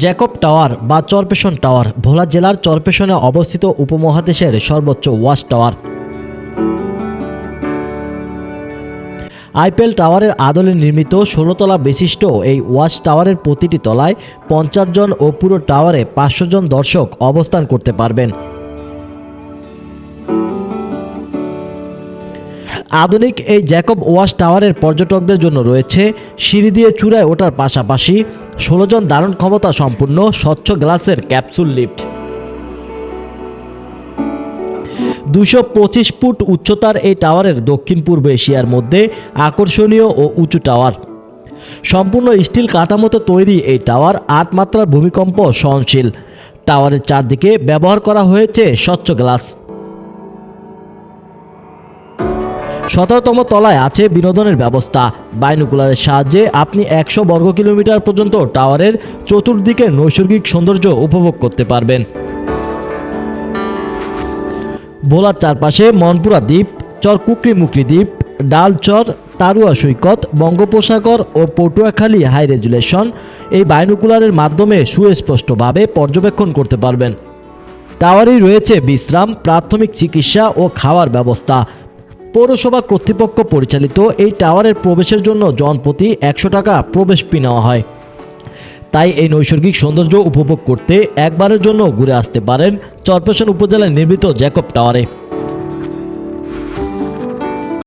Jacob tower বা চরপেশন tower ভোলা জেলার চরপেশনে অবস্থিত উপমহাদেশের সর্বোচ্চ ওয়াচ টাওয়ার। আইপিএল টাওয়ারের আদলে নির্মিত ষোলোতলা বিশিষ্ট এই ওয়াচ টাওয়ারের প্রতিটি তলায় পঞ্চাশ জন ও পুরো টাওয়ারে পাঁচশো জন দর্শক অবস্থান করতে পারবেন। আধুনিক এই জ্যাকব ওয়াচ টাওয়ারের পর্যটকদের জন্য রয়েছে সিঁড়ি দিয়ে চূড়ায় ওঠার পাশাপাশি ষোলো জন দারুণ ক্ষমতা সম্পূর্ণ স্বচ্ছ গ্লাসের ক্যাপসুল লিফট। দুশো পঁচিশ ফুট উচ্চতার এই টাওয়ারের দক্ষিণ পূর্ব এশিয়ার মধ্যে আকর্ষণীয় ও উঁচু টাওয়ার। সম্পূর্ণ স্টিল কাঠামোতে তৈরি এই টাওয়ার আট মাত্রার ভূমিকম্প সহনশীল। টাওয়ারের চারদিকে ব্যবহার করা হয়েছে স্বচ্ছ গ্লাস। সতেরোতম তলায় আছে বিনোদনের ব্যবস্থা। বাইনোকুলারের সাহায্যে আপনি একশো বর্গ কিলোমিটার পর্যন্ত টাওয়ারের চতুর্দিকের নৈসর্গিক সৌন্দর্য উপভোগ করতে পারবেন। ভোলার চারপাশে মনপুরা দ্বীপ, চর কুকরি মুকরি দ্বীপ ডালচর তারুয়া সৈকত, বঙ্গোপসাগর ও পটুয়াখালী হাই রেজুলেশন এই বাইনোকুলারের মাধ্যমে সুস্পষ্টভাবে পর্যবেক্ষণ করতে পারবেন। টাওয়ারেই রয়েছে বিশ্রাম, প্রাথমিক চিকিৎসা ও খাওয়ার ব্যবস্থা। পৌরসভা কর্তৃপক্ষ পরিচালিত এই টাওয়ারের প্রবেশের জন্য জনপ্রতি একশো টাকা প্রবেশ পি নেওয়া হয়। তাই এই নৈসর্গিক সৌন্দর্য উপভোগ করতে একবারের জন্য ঘুরে আসতে পারেন চরপেশন উপজেলায় নির্মিত জ্যাকব টাওয়ারে।